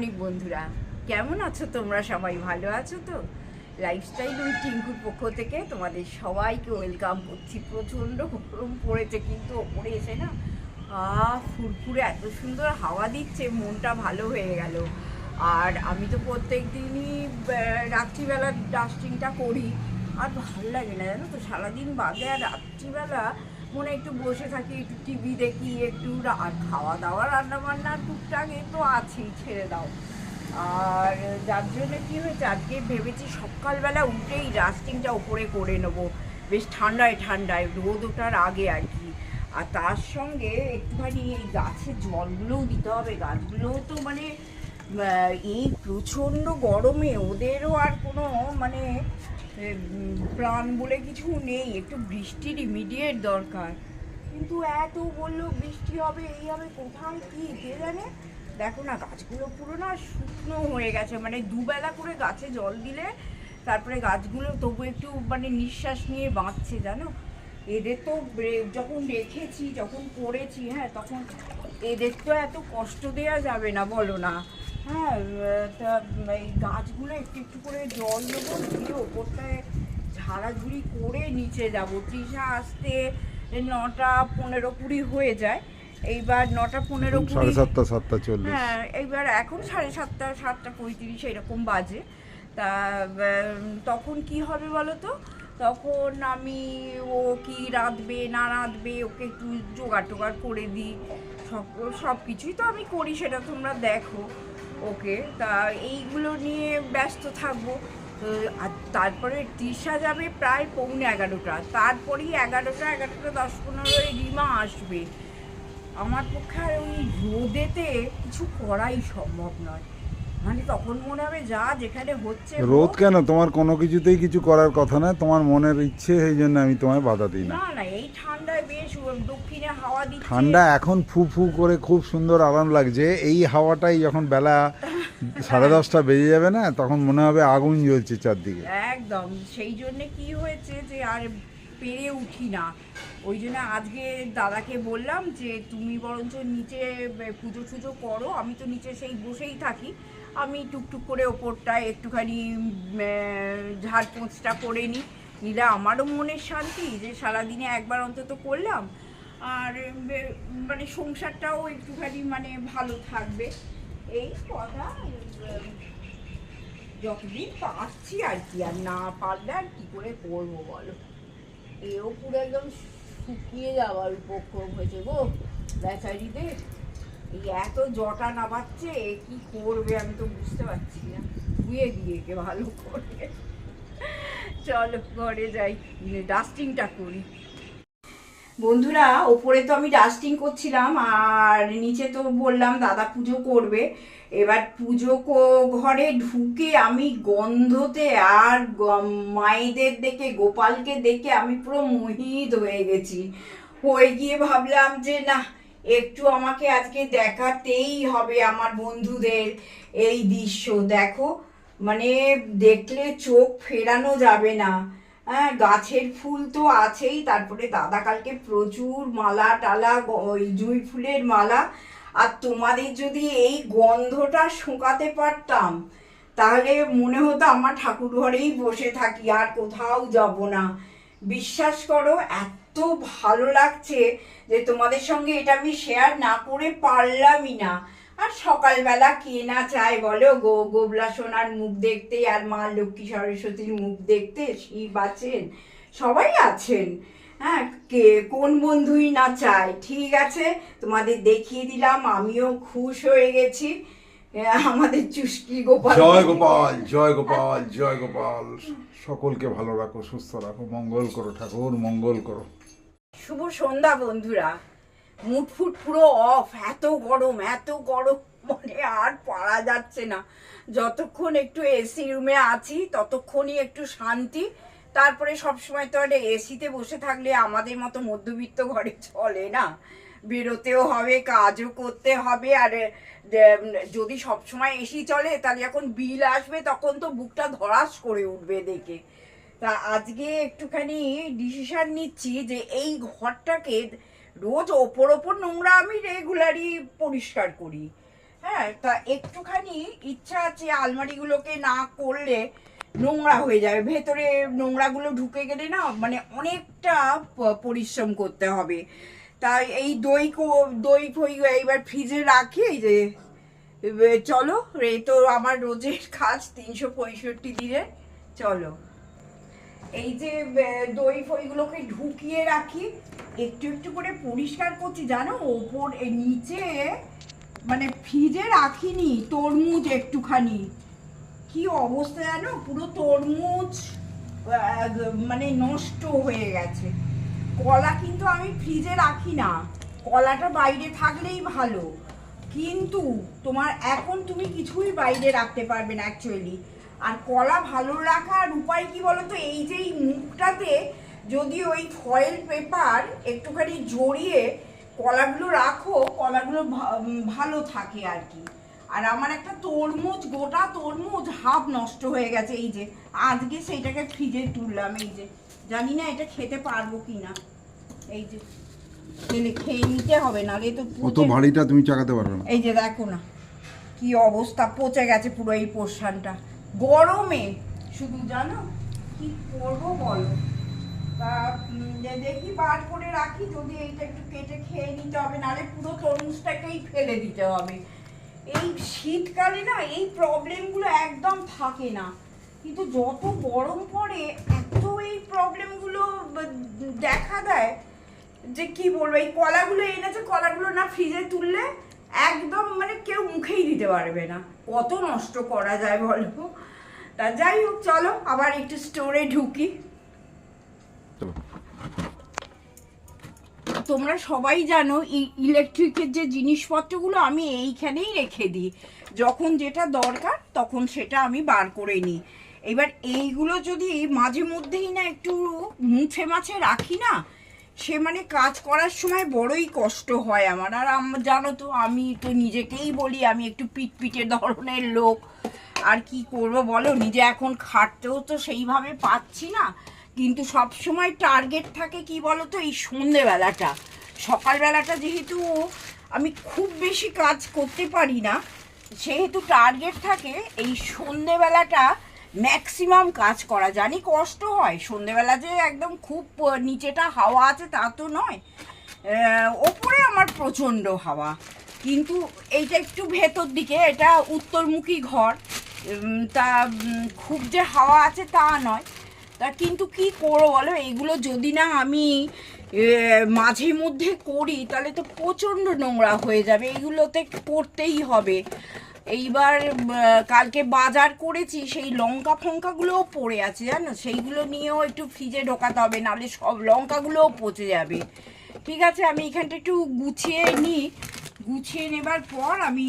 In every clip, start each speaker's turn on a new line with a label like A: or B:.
A: Morning বন্ধুরা। কেমন আছো তোমরা? সবাই ভালো আছো তো? লাইফস্টাইল ওই টিঙ্কুর পক্ষ থেকে তোমাদের সবাইকে ওয়েলকাম করছি। প্রচণ্ড গরম পড়েছে কিন্তু ওপরে এসে না ফুরফুরে এত সুন্দর হাওয়া দিচ্ছে, মনটা ভালো হয়ে গেল। আর আমি তো প্রত্যেক দিনই রাত্রিবেলা ডাস্টিংটা করি। আর ভালো লাগে না জানো তো? সারাদিন বাদে আর রাত্রিবেলা মনে একটু বসে থাকি, একটু টিভি দেখি, একটু আর খাওয়া দাওয়া রান্না বান্না টুকটাক এ তো আছেই, ছেড়ে দাও। আর যার জন্য কী হয়েছে, আজকে ভেবেছি সকালবেলা উঠেই রাস্টিংটা উপরে করে নেব। বেশ ঠান্ডায় ঠান্ডায়, রোদ ওঠার আগে আর কি। আর তার সঙ্গে একটুখানি এই গাছের জলগুলোও দিতে হবে। গাছগুলোও তো মানে এই প্রচণ্ড গরমে ওদেরও আর কোনো মানে প্রাণ বলে কিছু নেই, একটু বৃষ্টির ইমিডিয়েট দরকার। কিন্তু এত বলল বৃষ্টি হবে, এই হবে, কোথায়, কি, কে জানে? দেখো না, গাছগুলো পুরো না শুকনো হয়ে গেছে মানে দুবেলা করে গাছে জল দিলে, তারপরে গাছগুলো তবু একটু মানে নিঃশ্বাস নিয়ে বাঁচছে, জানো? এদের তো যখন রেখেছি, যখন করেছি হ্যাঁ তখন এদের তো এত কষ্ট দেওয়া যাবে না, বলো না। হ্যাঁ তা এই গাছগুলো একটু একটু করে জল দেবো দিয়ে ওপরটায় ঝাড়াঝুড়ি করে নিচে যাব। তৃষা আসতে নটা পনেরো কুড়ি হয়ে যায়। এইবার নটা পনেরো
B: সাড়ে সাতটা সাতটা চল্লিশ।
A: হ্যাঁ এইবার এখন সাড়ে সাতটা সাতটা পঁয়ত্রিশ এরকম বাজে। তা তখন কি হবে বলো তো তখন আমি ও কি রাঁধবে না রাঁধবে ওকে একটু জোগাড় টোগাড় করে দিই। সব সব কিছুই তো আমি করি সেটা তোমরা দেখো। ওকে, তা এইগুলো নিয়ে ব্যস্ত থাকব। আর তারপরে তৃষা যাবে প্রায় পৌনে এগারোটা। তারপরেই এগারোটা এগারোটা দশ পনেরো রিমা আসবে। আমার পক্ষে আর ওই রোদেতে কিছু করাই সম্ভব নয়। মানে তখন মনে হবে যা যেখানে হচ্ছে
B: রোদ কেন? তোমার কোনো কিছুতেই কিছু করার কথা না। তোমার মনের ইচ্ছে সেই জন্য আমি তোমায় বাধা দিই না।
A: এই ঠান্ডায় বেশ দক্ষিণে হাওয়া দিচ্ছে।
B: ঠান্ডা এখন ফু ফু করে খুব সুন্দর আরাম লাগছে। এই হাওয়াটাই যখন বেলা সাড়ে দশটা বেজে যাবে না তখন মনে হবে আগুন জ্বলছে চারদিকে।
A: একদম। সেই জন্য কি হয়েছে যে আর পেরে উঠি না। ওই জন্য আজকে দাদাকে বললাম যে তুমি বরঞ্চ নিচে পুজো টুজো করো। আমি তো নিচে সেই বসেই থাকি। আমি টুকটুক করে ওপরটায় একটুখানি উম, আহ, ঝাড় পোঁছটা করে নিই। নিলে আমারও মনের শান্তি যে সারাদিনে একবার অন্তত করলাম। আর মানে সংসারটাও একটুখানি মানে ভালো থাকবে। এই কথা যতদিন পারছি আর কি আর না পারলে আর কি করে করব বলো? এও পুরো একদম শুকিয়ে যাওয়ার উপক্রম হয়েছে গো বেচারিদের। এই এত জটা নামাচ্ছে কি করবে আমি তো বুঝতে পারছি না। ধুয়ে দিয়ে কে ভালো করে। চলো, ঘরে যাই ডাস্টিংটা করি। বন্ধুরা, ওপরে তো আমি ডাস্টিং করছিলাম, আর নিচে তো বললাম দাদা পুজো করবে। এবার পুজো ঘরে ঢুকে আমি গন্ধতে আর মায়েদের দেখে, গোপালকে দেখে আমি পুরো মোহিত হয়ে গেছি। হয়ে গিয়ে ভাবলাম যে না একটু আমাকে আজকে দেখাতেই হবে আমার বন্ধুদের এই দৃশ্য। দেখো মানে দেখলে চোখ ফেরানো যাবে না। হ্যাঁ গাছের ফুল তো আছেই, তারপরে দাদা কালকে প্রচুর মালা টালা ওই জুঁই ফুলের মালা। আর তোমাদের যদি এই গন্ধটা শুকাতে পারতাম, তাহলে মনে হতো আমার ঠাকুর ঘরেই বসে থাকি, আর কোথাও যাব না। বিশ্বাস করো, এত ভালো লাগছে যে তোমাদের সঙ্গে এটা আমি শেয়ার না করে পারলামই না। আর সকালবেলা কে না চায় বলো? গো, গোবলা সোনার মুখ দেখতে আর মা লক্ষ্মী সরস্বতীর মুখ দেখতে শিব আছেন? সবাই আছেন। হ্যাঁ কে, কোন বন্ধুই না চায়? ঠিক আছে, তোমাদের দেখিয়ে দিলাম, আমিও খুশ হয়ে গেছি। আমাদের চুস্কি গোপাল।
B: জয় গোপাল জয় গোপাল জয় গোপাল। সকলকে ভালো রাখো, সুস্থ রাখো, মঙ্গল করো ঠাকুর, মঙ্গল করো।
A: শুভ সন্ধ্যা বন্ধুরা। মুটফুট পুরো অফ এত গরম এত গরম মানে আর পারা যাচ্ছে না। যতক্ষণ একটু এসি রুমে আছি, ততক্ষণই একটু শান্তি। তারপরে সবসময় তো আর এসিতে বসে থাকলে আমাদের মতো মধ্যবিত্ত ঘরে চলে না। বেরোতেও হবে, কাজও করতে হবে, আর যদি সবসময় এসি চলে, তাহলে যখন বিল আসবে, তখন তো বুকটা ধরাস করে উঠবে দেখে। তা আজকে একটুখানি ডিসিশন নিচ্ছি যে এই ঘরটাকে রোজ ওপর ওপর নোংরা আমি রেগুলারই পরিষ্কার করি। হ্যাঁ তা একটুখানি ইচ্ছা আছে আলমারিগুলোকে না করলে নোংরা হয়ে যাবে। ভেতরে নোংরাগুলো ঢুকে গেলে না মানে অনেকটা পরিশ্রম করতে হবে। তাই এই দই দই ফই এইবার ফ্রিজে রাখি, এই যে চলো রে তো আমার রোজের কাজ তিনশো পঁয়ষট্টি দিনে চলো। এই যে দই ফইগুলোকে ঢুকিয়ে রাখি, একটু একটু করে পরিষ্কার করছি, জানো? ওপর নিচে মানে ফ্রিজে রাখিনি, তরমুজ একটুখানি। কি অবস্থা জানো? পুরো তরমুজ মানে নষ্ট হয়ে গেছে। কলা কিন্তু আমি ফ্রিজে রাখি না। কলাটা বাইরে থাকলেই ভালো। কিন্তু তোমার, এখন তুমি কিছুই বাইরে রাখতে পারবে না অ্যাকচুয়ালি আর কলা ভালো রাখার উপায় কি বলো তো এই যে এই মুখটাতে যদি ওই ফয়েল পেপার একটুখানি জড়িয়ে কলাগুলো রাখো কলাগুলো ভালো থাকে আর কি। আর আমার একটা তরমুজ গোটা তরমুজ হাফ নষ্ট হয়ে গেছে এই যে। আজকে সেইটাকে ফ্রিজে তুললাম এই যে। জানি না এটা খেতে পারব কি না এই যে। খেলে খেয়ে নিতে হবে নাহলে তো
B: অত
A: পচে-
B: ভারীটা তুমি চাকাতে পারবে না।
A: এই যে দেখো না কি অবস্থা পচে গেছে পুরো এই পোর্শনটা গরমে, শুধু জানো? কি করব বলো? তা দেখি বার করে রাখি, যদি এইটা একটু কেটে খেয়ে নিতে হবে নাহলে পুরো তরমুজটাকেই ফেলে দিতে হবে। এই শীতকালে না, এই প্রবলেমগুলো একদম থাকে না। কিন্তু যত গরম পড়ে, এত এই প্রবলেমগুলো দেখা দেয় যে কি বলব, এই কলাগুলো এনেছে, কলাগুলো না ফ্রিজে তুললে একদম মানে কেউ মুখেই দিতে পারবে না। কত নষ্ট করা যায় বলো? তা যাই হোক, চলো আবার একটু স্টোরে ঢুকি। তোমরা সবাই জানো ইলেকট্রিকের যে জিনিসপত্রগুলো আমি এইখানেই রেখে দিই। যখন যেটা দরকার, তখন সেটা আমি বার করে নিই। এবার এইগুলো যদি মাঝে মধ্যেই না একটু মুছে মাছে রাখি না সে মানে কাজ করার সময় বড়ই কষ্ট হয় আমার। আর আম- জানো তো, আমি তো নিজেকেই বলি, আমি একটু পিটপিটে ধরনের লোক। আর কি করব বলো, নিজে এখন খাটতেও তো সেইভাবে পাচ্ছি না। কিন্তু সব সময় টার্গেট থাকে কি বলো তো এই সন্ধেবেলাটা। সকালবেলাটা যেহেতু আমি খুব বেশি কাজ করতে পারি না, সেহেতু টার্গেট থাকে, এই সন্ধেবেলাটা ম্যাক্সিমাম কাজ করা। জানি কষ্ট হয়, সন্ধেবেলা যে একদম খুব নিচেটা হাওয়া আছে তা তো নয়। ওপরে আমার প্রচণ্ড হাওয়া। কিন্তু এইটা একটু ভেতর দিকে, এটা উত্তরমুখী ঘর। তা খুব যে হাওয়া আছে তা নয়। তা কিন্তু কি করব বলো? এগুলো যদি না আমি মাঝে মধ্যে করি, তাহলে তো প্রচণ্ড নোংরা হয়ে যাবে। এগুলোতে করতেই হবে। এইবার কালকে বাজার করেছি, সেই লঙ্কা ফঙ্কাগুলোও পড়ে আছে, জানো? সেইগুলো নিয়েও একটু ফ্রিজে ঢোকাতে হবে, নাহলে সব লঙ্কাগুলোও পচে যাবে। ঠিক আছে, আমি এখানটা একটু গুছিয়ে নিই গুছিয়ে নেবার পর আমি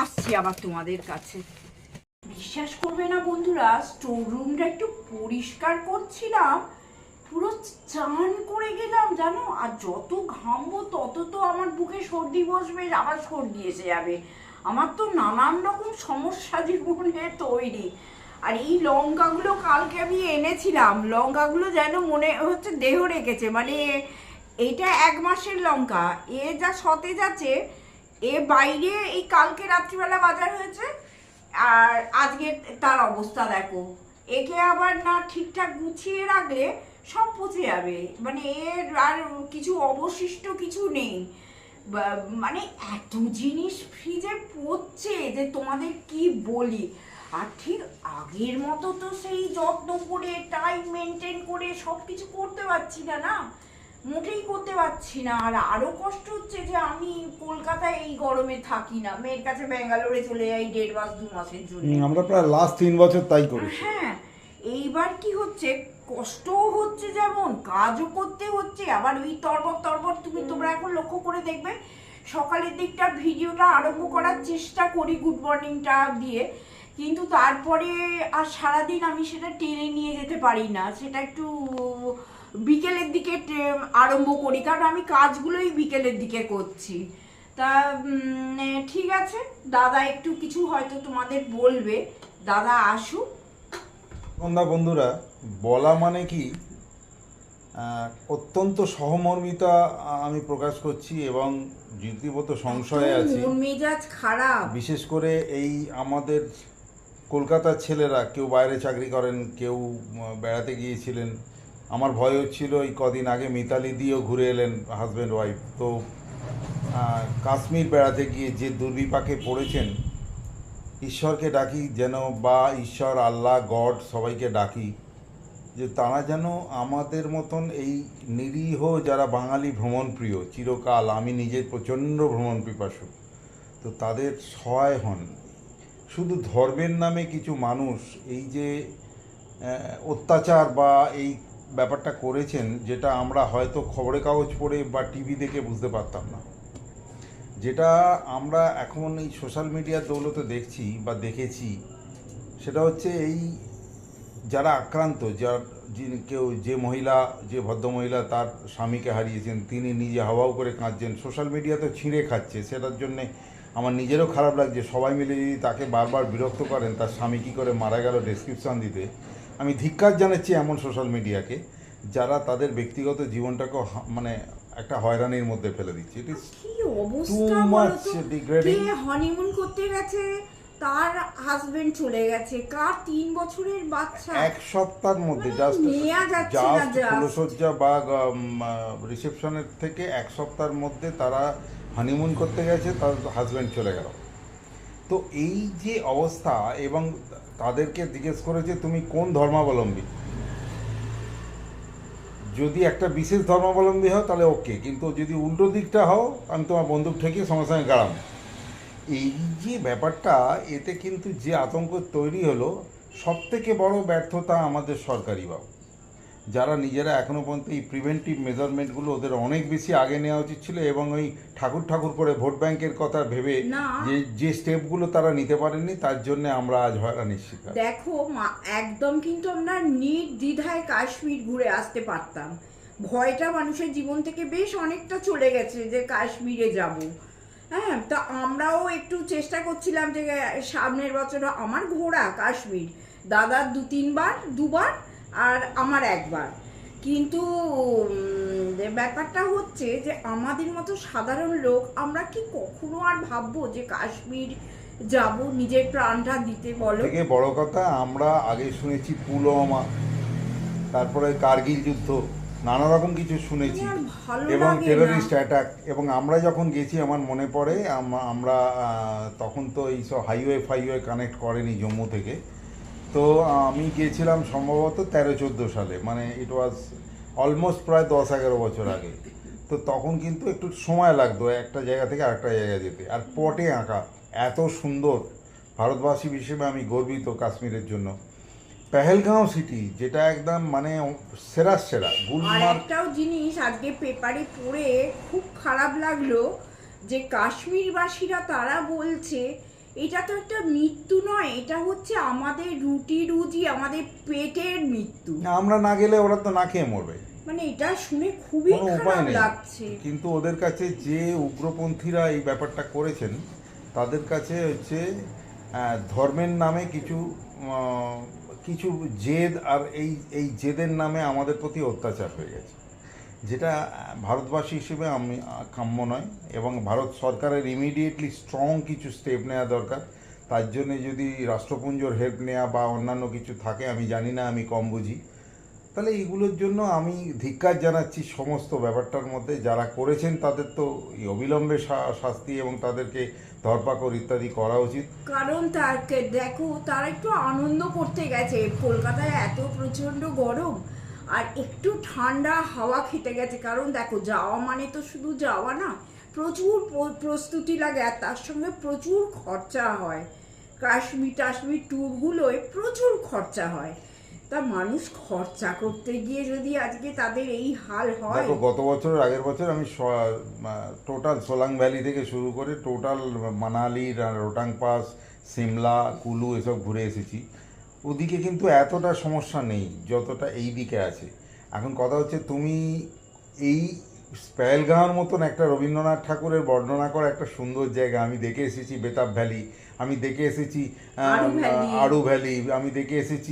A: আসছি আবার তোমাদের কাছে। বিশ্বাস করবে না বন্ধুরা স্টোর রুমটা একটু পরিষ্কার করছিলাম, পুরো চান করে গেলাম, জানো? আর যত ঘামবো, তত তো আমার বুকে সর্দি বসবে, আবার সর্দি এসে যাবে। আমার তো নানান রকম সমস্যা জীবনে তৈরি। আর এই লঙ্কাগুলো কালকে আমি এনেছিলাম। লঙ্কাগুলো যেন মনে হচ্ছে দেহ রেখেছে। মানে এটা এক মাসের লঙ্কা। এ যা সতেজ আছে, এ বাইরে এই কালকে রাত্রিবেলা বাজার হয়েছে, আর আজকে তার অবস্থা দেখো। একে আবার না ঠিকঠাক গুছিয়ে রাখলে সব পচে যাবে। মানে এর আর কিছু অবশিষ্ট কিছু নেই। মানে এত জিনিস ফ্রিজে পড়ছে যে তোমাদের কি বলি? আর ঠিক আগের মতো তো সেই যত্ন করে টাইম মেনটেন করে সব কিছু করতে পারছি না না? মোটেই করতে পারছি না। আর আরও কষ্ট হচ্ছে যে আমি কলকাতায় এই গরমে থাকি না। মেয়ের কাছে ব্যাঙ্গালোরে চলে যাই দেড় মাস দু মাসের জন্য।
B: আমরা প্রায় লাস্ট তিন বছর তাই করি
A: হ্যাঁ এইবার কি হচ্ছে? কষ্টও হচ্ছে যেমন কাজও করতে হচ্ছে আবার ওই তরবর তরবর তুমি তোমরা এখন লক্ষ্য করে দেখবে সকালের দিকটা ভিডিওটা আরম্ভ করার চেষ্টা করি গুড মর্নিংটা দিয়ে কিন্তু তারপরে আর সারাদিন আমি সেটা টেনে নিয়ে যেতে পারি না সেটা একটু বিকেলের দিকে আরম্ভ করি কারণ আমি কাজগুলোই বিকেলের দিকে করছি। তা ঠিক আছে দাদা একটু কিছু হয়তো তোমাদের বলবে দাদা আসুক।
B: বন্ধা বন্ধুরা বলা মানে কি? অত্যন্ত সহমর্মিতা আমি প্রকাশ করছি এবং রীতিমতো সংশয়ে আছি।
A: মেজাজ খারাপ।
B: বিশেষ করে এই আমাদের কলকাতার ছেলেরা কেউ বাইরে চাকরি করেন কেউ বেড়াতে গিয়েছিলেন। আমার ভয় হচ্ছিল এই কদিন আগে মিতালি দিয়েও ঘুরে এলেন হাজব্যান্ড ওয়াইফ তো কাশ্মীর বেড়াতে গিয়ে যে দুর্বিপাকে পড়েছেন ঈশ্বরকে ডাকি যেন বা ঈশ্বর, আল্লাহ, গড সবাইকে ডাকি, যে তারা যেন আমাদের মতন এই নিরীহ যারা বাঙালি ভ্রমণপ্রিয়, চিরকাল আমি নিজে প্রচণ্ড ভ্রমণ পিপাসু, তো তাদের সহায় হন। শুধু ধর্মের নামে কিছু মানুষ এই যে অত্যাচার বা এই ব্যাপারটা করেছেন, যেটা আমরা হয়তো খবরের কাগজ পড়ে বা টিভি দেখে বুঝতে পারতাম না। যেটা আমরা এখন এই সোশ্যাল মিডিয়ার দৌলতে দেখছি বা দেখেছি, সেটা হচ্ছে এই যারা আক্রান্ত যার যিনি কেউ যে মহিলা, যে ভদ্রমহিলা তার স্বামীকে হারিয়েছেন, তিনি নিজে হাওয়াও করে কাঁদছেন সোশ্যাল মিডিয়া তো ছিঁড়ে খাচ্ছে, সেটার জন্যে আমার নিজেরও খারাপ লাগছে। সবাই মিলে যদি তাকে বারবার বিরক্ত করেন, তার স্বামী কী করে মারা গেল ডেসক্রিপশন দিতে, আমি ধিক্কার জানাচ্ছি এমন সোশ্যাল মিডিয়াকে যারা তাদের ব্যক্তিগত জীবনটাকে মানে একটা হয়রানির মধ্যে ফেলে দিচ্ছে। ইট ইস
A: কি অবস্থা
B: Too
A: বলো
B: much
A: কে হানিমুন করতে গেছে? তার হাজবেন্ড চলে গেছে। কার তিন বছরের বাচ্চা?
B: এক সপ্তাহের মধ্যে
A: মানে
B: জাস্ট
A: নেয়া যাচ্ছে না
B: জাস্ট। ফুলসজ্জা বা রিসেপশনের থেকে এক সপ্তাহের মধ্যে তারা হানিমুন করতে গেছে তার হাজব্যান্ড চলে গেল। তো এই যে অবস্থা এবং তাদেরকে জিজ্ঞেস করেছে তুমি কোন ধর্মাবলম্বী? যদি একটা বিশেষ ধর্মাবলম্বী হও, তাহলে ওকে কিন্তু যদি উল্টো দিকটা হও, আমি তোমার বন্দুক ঠেকে সঙ্গে সঙ্গে গাড়াম এই যে ব্যাপারটা, এতে কিন্তু যে আতঙ্ক তৈরি হলো, সবথেকে বড় ব্যর্থতা আমাদের সরকারি বাবু। যারা নিজেরা এখনও পর্যন্ত এই প্রিভেন্টিভ মেজারমেন্টগুলো ওদের অনেক বেশি আগে নেওয়া উচিত ছিল এবং ওই ঠাকুর ঠাকুর করে ভোট ব্যাংকের কথা ভেবে। যে যে স্টেপগুলো তারা নিতে পারেননি তার জন্য আমরা আজ হয়রানির শিকার।
A: দেখো একদম কিন্তু আমরা নির্দ্বিধায় কাশ্মীর ঘুরে আসতে পারতাম। ভয়টা মানুষের জীবন থেকে বেশ অনেকটা চলে গেছে যে কাশ্মীরে যাব। হ্যাঁ তা আমরাও একটু চেষ্টা করছিলাম যে সামনের বছর আমার ঘোরা কাশ্মীর। দাদার দু তিনবার দুবার আর আমার একবার। কিন্তু ব্যাপারটা হচ্ছে যে আমাদের মতো সাধারণ লোক আমরা কি কখনো আর ভাববো যে কাশ্মীর যাব নিজের প্রাণটা দিতে বলো?
B: থেকে বড় কথা আমরা আগে শুনেছি পুলওয়ামা তারপরে কার্গিল যুদ্ধ নানা রকম কিছু শুনেছি। এবং
A: লাগে না।
B: টেররিস্ট অ্যাটাক এবং আমরা যখন গেছি আমার মনে পড়ে আম- আমরা তখন তো এইসব হাইওয়ে ফাইওয়ে কানেক্ট করেনি জম্মু থেকে। তো আমি গিয়েছিলাম সম্ভবত তেরো, চোদ্দ সালে। মানে ইট ওয়াজ অলমোস্ট প্রায় দশ, এগারো বছর আগে। তো তখন কিন্তু একটু সময় লাগতো একটা জায়গা থেকে আরেকটা জায়গায় যেতে। আর পটে আঁকা এত সুন্দর। ভারতবাসী হিসেবে আমি গর্বিত কাশ্মীরের জন্য। পেহেলগাঁও সিটি যেটা একদম মানে সেরা সেরা।
A: একটাও জিনিস আজকে পেপারে পড়ে খুব খারাপ লাগল যে কাশ্মীরবাসীরা তারা বলছে এটা তো একটা মৃত্যু নয় এটা হচ্ছে আমাদের রুটি রুজি আমাদের পেটের মৃত্যু।
B: আমরা না গেলে ওরা তো না খেয়ে মরবে।
A: মানে এটা শুনে খুবই
B: উপায়
A: খারাপ লাগছে।
B: কিন্তু ওদের কাছে যে উগ্রপন্থীরা এই ব্যাপারটা করেছেন তাদের কাছে হচ্ছে ধর্মের নামে কিছু কিছু জেদ আর এই এই জেদের নামে আমাদের প্রতি অত্যাচার হয়ে গেছে। যেটা ভারতবাসী হিসেবে আমি কাম্য নয় এবং ভারত সরকারের ইমিডিয়েটলি স্ট্রং কিছু স্টেপ নেওয়া দরকার। তার জন্য যদি রাষ্ট্রপুঞ্জর হেল্প নেওয়া বা অন্যান্য কিছু থাকে, আমি জানি না, আমি কম বুঝি। তাহলে এইগুলোর জন্য আমি ধিক্কার জানাচ্ছি সমস্ত ব্যাপারটার মধ্যে। যারা করেছেন, তাদের তো অবিলম্বে শাস্তি এবং তাদেরকে ধরপাকড় ইত্যাদি করা উচিত।
A: কারণ তাকে দেখো, তারা একটু আনন্দ করতে গেছে। কলকাতায় এত প্রচণ্ড গরম আর একটু ঠান্ডা হাওয়া খেতে গেছে। কারণ দেখো, যাওয়া মানে তো শুধু যাওয়া না, প্রচুর প্রস্তুতি লাগে আর তার সঙ্গে প্রচুর খরচা হয়। কাশ্মীর টাশ্মীর ট্যুরগুলোয় প্রচুর খরচা হয়। তা মানুষ খরচা করতে গিয়ে যদি আজকে তাদের এই হাল হয়
B: গত বছরের আগের বছর আমি টোটাল সোলাং ভ্যালি থেকে শুরু করে টোটাল মানালি রোটাং পাস, সিমলা, কুলু এসব ঘুরে এসেছি। ওদিকে কিন্তু এতটা সমস্যা নেই যতটা এই দিকে আছে। এখন কথা হচ্ছে তুমি এই স্প্যালগাঁওর মতন একটা রবীন্দ্রনাথ ঠাকুরের বর্ণনা করা একটা সুন্দর জায়গা। আমি দেখে এসেছি বেতাব ভ্যালি আমি দেখে এসেছি
A: আড়ু ভ্যালি।
B: আমি দেখে এসেছি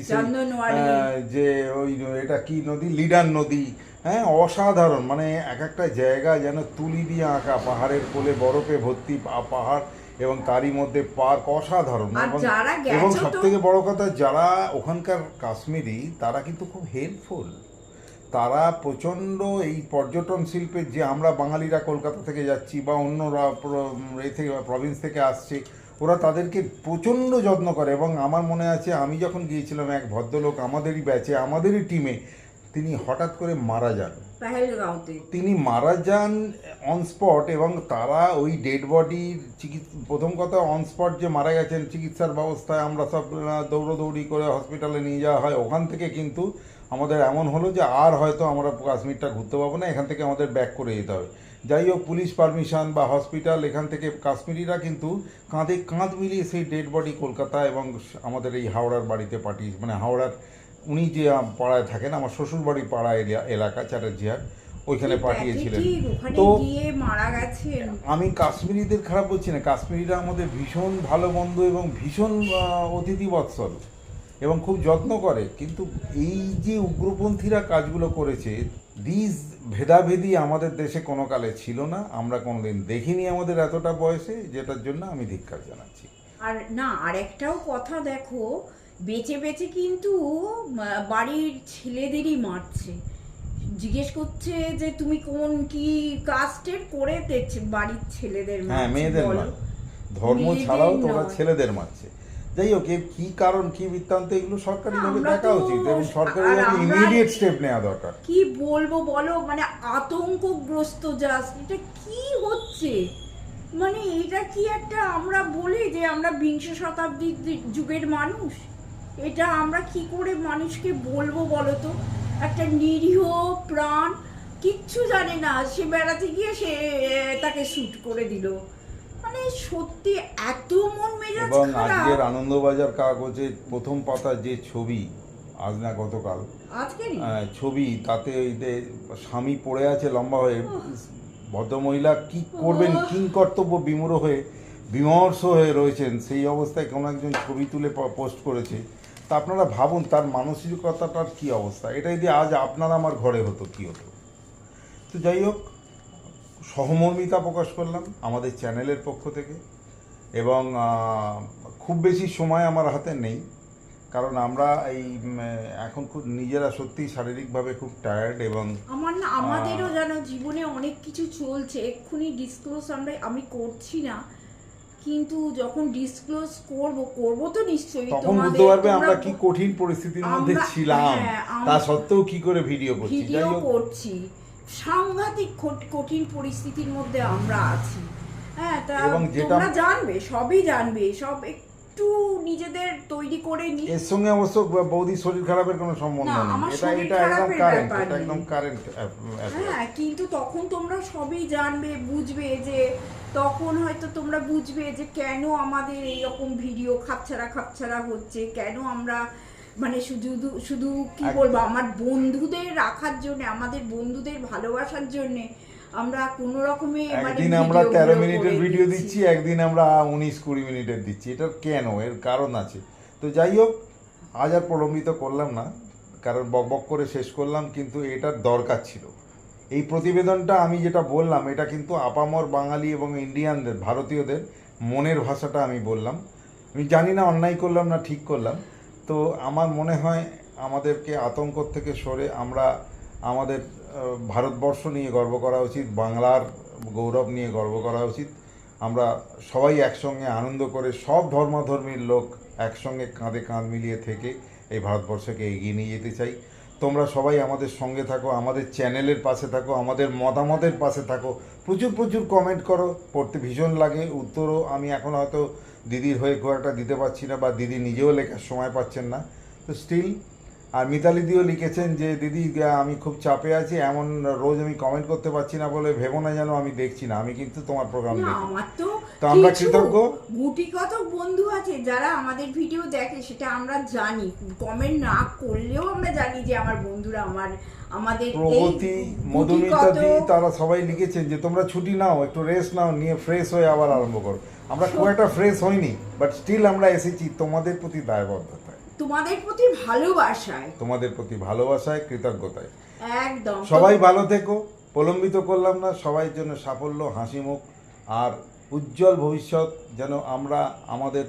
B: যে ওই এটা কি নদী? লিডার নদী। হ্যাঁ অসাধারণ। মানে এক একটা জায়গা যেন তুলি দিয়ে আঁকা পাহাড়ের কোলে বরফে ভর্তি পাহাড়। এবং তারই মধ্যে পার্ক অসাধারণ এবং- সব থেকে বড় কথা যারা ওখানকার কাশ্মীরি তারা কিন্তু খুব হেল্পফুল। তারা প্রচণ্ড এই পর্যটন শিল্পের যে আমরা বাঙালিরা কলকাতা থেকে যাচ্ছি বা অন্য রা- এ থেকে প্রভিন্স থেকে আসছে ওরা তাদেরকে প্রচণ্ড যত্ন করে এবং আমার মনে আছে আমি যখন গিয়েছিলাম এক ভদ্রলোক আমাদেরই ব্যাচে আমাদেরই টিমে তিনি হঠাৎ করে মারা যান।
A: পেহেলগাঁওতে।
B: তিনি মারা যান অন স্পট এবং তারা ওই ডেড বডির চিকিৎসা প্রথম কথা অন স্পট যে মারা গেছেন চিকিৎসার ব্যবস্থায় আমরা সব দৌড়োদৌড়ি করে হসপিটালে নিয়ে যাওয়া হয়। ওখান থেকে কিন্তু আমাদের এমন হলো যে আর হয়তো আমরা কাশ্মীরটা ঘুরতে পাবো না এখান থেকে আমাদের ব্যাক করে যেতে হবে। যাই হোক পুলিশ পারমিশন বা হসপিটাল এখান থেকে কাশ্মীরিরা কিন্তু কাঁধে কাঁধ মিলিয়ে সেই ডেড বডি কলকাতা এবং আমাদের এই হাওড়ার বাড়িতে পাঠিয়ে মানে হাওড়ার উনি যে পাড়ায় থাকেন আমার শ্বশুরবাড়ি পাড়া এরিয়া- এলাকা চ্যাটার্জিহাট ওইখানে পাঠিয়েছিলেন। তো আমি কাশ্মীরিদের খারাপ বলছি না কাশ্মীরিরা আমাদের ভীষণ ভালো বন্ধু এবং ভীষণ অতিথি বৎসল এবং খুব যত্ন করে। কিন্তু এই যে উগ্রপন্থীরা কাজগুলো করেছে দিস ভেদাভেদি আমাদের দেশে কোনো কালে ছিল না। আমরা কোনোদিন দেখিনি আমাদের এতটা বয়সে যেটার জন্য আমি ধিক্ষার জানাচ্ছি।
A: আর না আরেকটাও কথা দেখো বেঁচে বেঁচে কিন্তু বাড়ির ছেলেদেরই মারছে। জিজ্ঞেস করছে যে তুমি কোন কি কাস্টের করে দেখছে বাড়ির ছেলেদের
B: হ্যাঁ মেয়েদের ধর্ম ছাড়াও তোমরা। ছেলেদের মারছে। যাই হোক এর কি কারণ কি বৃত্তান্ত এগুলো সরকারিভাবে
A: আমরা
B: দেখা উচিত এবং
A: আর
B: সরকারিভাবে ইমিডিয়েট স্টেপ নেওয়া দরকার।
A: কি বলব বলো? মানে আতঙ্কগ্রস্ত জাস্ট এটা কি হচ্ছে? মানে এটা কি একটা আমরা বলি যে আমরা বিংশ শতাব্দীর যুগের মানুষ? এটা আমরা কি করে মানুষকে বলব বলো তো একটা নিরীহ প্রাণ কিচ্ছু জানে না। সে বেড়াতে গিয়ে সে তাকে শ্যুট করে দিল। মানে সত্যি এত মন মেজাজ
B: এবং আজকের আনন্দবাজার কাগজের প্রথম পাতা যে ছবি আজ না গতকাল আহ, ছবি তাতে স্বামী পড়ে আছে লম্বা হয়ে। ভদ্রমহিলা কি করবেন। কিং কর্তব্য বিমূঢ় হয়ে বিমর্ষ হয়ে রয়েছেন। সেই অবস্থায় কোনো একজন ছবি তুলে পোস্ট করেছে। তা আপনারা ভাবুন তার মানসিকতাটার কি অবস্থা? এটা যদি আজ আপনার আমার ঘরে হতো কি হতো? তো যাই হোক সহমর্মিতা প্রকাশ করলাম আমাদের চ্যানেলের পক্ষ থেকে এবং খুব বেশি সময় আমার হাতে নেই কারণ আমরা এই এখন খুব নিজেরা সত্যিই শারীরিকভাবে খুব টায়ার্ড এবং
A: আমার না আমাদেরও যেন জীবনে অনেক কিছু চলছে এক্ষুনি ডিসক্লোজ আমরা আমি করছি না। কিন্তু যখন ডিসক্লোজ করব করব তো নিশ্চয়ই
B: তখন বুঝতে পারবে আমরা কি কঠিন পরিস্থিতির মধ্যে ছিলাম।
A: হ্যাঁ,
B: তা সত্ত্বেও কি করে ভিডিও করছি?
A: ভিডিও করছি। সাংঘাতিক কঠিন পরিস্থিতির মধ্যে আমরা আছি। হ্যাঁ তা তোমরা জানবে সবই জানবে সব একটু নিজেদের তৈরি করে নি
B: এর সঙ্গে অবশ্য বৌদি শরীর খারাপের কোনো সম্বন্ধ
A: না,
B: নেই। এটা এটা একদম কারেন্ট এটা একদম কারেন্ট
A: হ্যাঁ কিন্তু তখন তোমরা সবই জানবে বুঝবে যে তখন হয়তো তোমরা বুঝবে যে কেন আমাদের এইরকম ভিডিও খাপছাড়া খাপছাড়া হচ্ছে কেন আমরা মানে শুধু শুধু কি বলব আমার বন্ধুদের রাখার জন্য আমাদের বন্ধুদের ভালোবাসার জন্য আমরা কোনো রকমে মানে
B: একদিন আমরা তেরো মিনিটের ভিডিও
A: দিচ্ছি।
B: একদিন আমরা উনিশ কুড়ি মিনিটের দিচ্ছি। এটার কেন? এর কারণ আছে। তো যাই হোক আজ আর প্রলম্বিত করলাম না কারণ বক বক করে শেষ করলাম কিন্তু এটার দরকার ছিল। এই প্রতিবেদনটা আমি যেটা বললাম এটা কিন্তু আপামর বাঙালি এবং ইন্ডিয়ানদের ভারতীয়দের মনের ভাষাটা আমি বললাম। আমি জানি না অন্যায় করলাম না ঠিক করলাম। তো আমার মনে হয় আমাদেরকে আতঙ্ক থেকে সরে আমরা আমাদের ভারতবর্ষ নিয়ে গর্ব করা উচিত, বাংলার গৌরব নিয়ে গর্ব করা উচিত। আমরা সবাই একসঙ্গে আনন্দ করে সব ধর্মাধর্মীর লোক একসঙ্গে কাঁধে কাঁধ মিলিয়ে থেকে এই ভারতবর্ষকে এগিয়ে নিয়ে যেতে চাই। তোমরা সবাই আমাদের সঙ্গে থাকো, আমাদের চ্যানেলের পাশে থাকো, আমাদের মতামতের পাশে থাকো। প্রচুর প্রচুর কমেন্ট করো, পড়তে ভীষণ লাগে। উত্তরও আমি এখন হয়তো দিদির হয়ে খুব একটা দিতে পারছি না বা দিদি নিজেও লেখার সময় পাচ্ছেন না। তো স্টিল আর মিতালি দিও লিখেছেন যে দিদি আমি খুব চাপে আছি এমন রোজ আমি কমেন্ট করতে পারছি না বলে ভেবো না যেন আমি দেখছি না। আমি কিন্তু তোমার প্রোগ্রাম দেখি।
A: তো
B: আমরা কৃতজ্ঞ।
A: গুটি কত বন্ধু আছে যারা আমাদের ভিডিও দেখে সেটা আমরা জানি। কমেন্ট না করলেও আমরা জানি যে আমার বন্ধুরা আমার আমাদের
B: প্রগতি মধুমিতা দি তারা সবাই লিখেছেন যে তোমরা ছুটি নাও একটু রেস্ট নাও নিয়ে ফ্রেশ হয়ে আবার আরম্ভ করো। আমরা খুব একটা ফ্রেশ হইনি বাট স্টিল আমরা এসেছি তোমাদের প্রতি দায়বদ্ধতায়
A: তোমাদের প্রতি ভালোবাসায়।
B: তোমাদের প্রতি ভালোবাসায় কৃতজ্ঞতায়।
C: একদম।
B: সবাই ভালো থেকো প্রলম্বিত করলাম না সবাই জন্য সাফল্য হাসি মুখ আর উজ্জ্বল ভবিষ্যৎ যেন আমরা আমাদের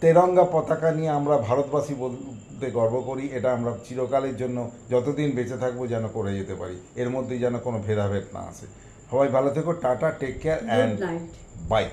B: তেরঙ্গা পতাকা নিয়ে আমরা ভারতবাসী বলতে গর্ব করি এটা আমরা চিরকালের জন্য যতদিন বেঁচে থাকব যেন করে যেতে পারি। এর মধ্যে যেন কোনো ভেদাভেদ না আসে। সবাই ভালো থেকো tata take care and bye